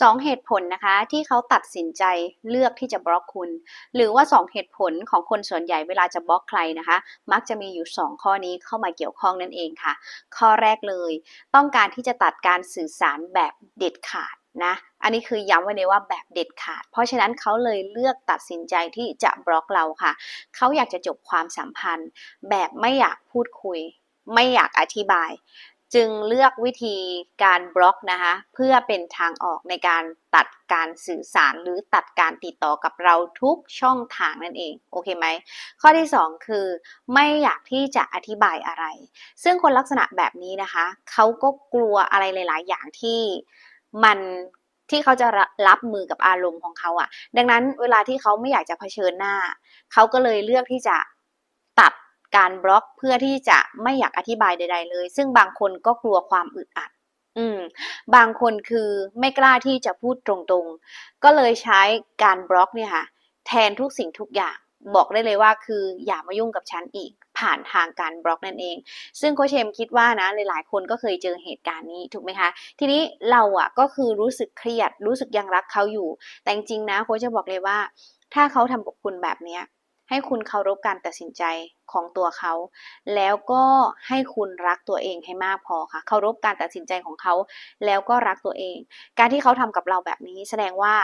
สองเหตุผลนะคะที่เขาตัดสินใจเลือกที่จะบล็อกคุณ หรือว่าสองเหตุผลของคนส่วนใหญ่เวลาจะบล็อกใครนะคะ มักจะมีอยู่ 2 ข้อนี้เข้ามาเกี่ยวข้องนั่นเองค่ะ ข้อแรกเลย ต้องการที่จะตัดการสื่อสารแบบเด็ดขาดนะอันนี้คือย้ำไว้เลยว่าแบบเด็ดขาด เพราะฉะนั้นเขาเลยเลือกตัดสินใจที่จะบล็อกเราค่ะ เขาอยากจะจบความสัมพันธ์ แบบไม่อยากพูดคุย ไม่อยากอธิบาย จึงเลือกวิธีการบล็อกนะคะเพื่อเป็นทางออกในการตัดการสื่อสารหรือตัดการติดต่อกับเราทุกช่องทางนั่นเองโอเคไหมข้อที่ 2 คือ ไม่อยากที่จะอธิบายอะไร ซึ่งคนลักษณะแบบนี้นะคะเขาก็กลัวอะไรหลาย ๆ อย่างที่มันที่เขาจะรับมือกับอารมณ์ของเขาอะ่ะ ดังนั้นเวลาที่เขาไม่อยากจะเผชิญหน้า เขาก็เลยเลือกที่จะ การบล็อกเพื่อที่จะไม่อยากอธิบายใด ๆ เลย ซึ่งบางคนก็กลัวความอึดอัด อืม บางคนคือไม่กล้าที่จะพูดตรงๆ ก็เลยใช้การบล็อกเนี่ยค่ะ แทนทุกสิ่งทุกอย่างบอกได้เลยว่าคืออย่ามายุ่งกับฉันอีกผ่านทางการบล็อกนั่นเอง ซึ่งโคชเชมคิดว่านะหลายๆ คนก็เคยเจอเหตุการณ์นี้ถูกไหมคะ ทีนี้เราอะก็คือรู้สึกเครียดรู้สึกยังรักเขาอยู่ แต่จริงๆนะโคชจะบอกเลยว่า ถ้าเขาทำกับคุณแบบเนี้ย ให้คุณเคารพการตัดสินใจของตัวเขา แล้วก็ให้คุณรักตัวเองให้มากพอค่ะ เคารพการตัดสินใจของเขา แล้วก็รักตัวเอง การที่เขาทำกับเราแบบนี้แสดงว่า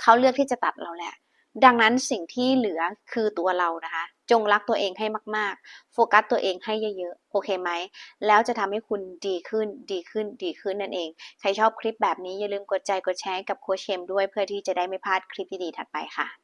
เขาเลือกที่จะตัดเราแหละ ดังนั้นสิ่งที่เหลือคือตัวเรานะคะ จงรักตัวเองให้มาก ๆ โฟกัสตัวเองให้เยอะๆ โอเคไหม แล้วจะทำให้คุณดีขึ้น ดีขึ้น ดีขึ้นนั่นเอง ใครชอบคลิปแบบนี้อย่าลืมกดใจ กดแชร์กับโคชเชมด้วยเพื่อที่จะได้ไม่พลาดคลิปดีๆถัดไปค่ะ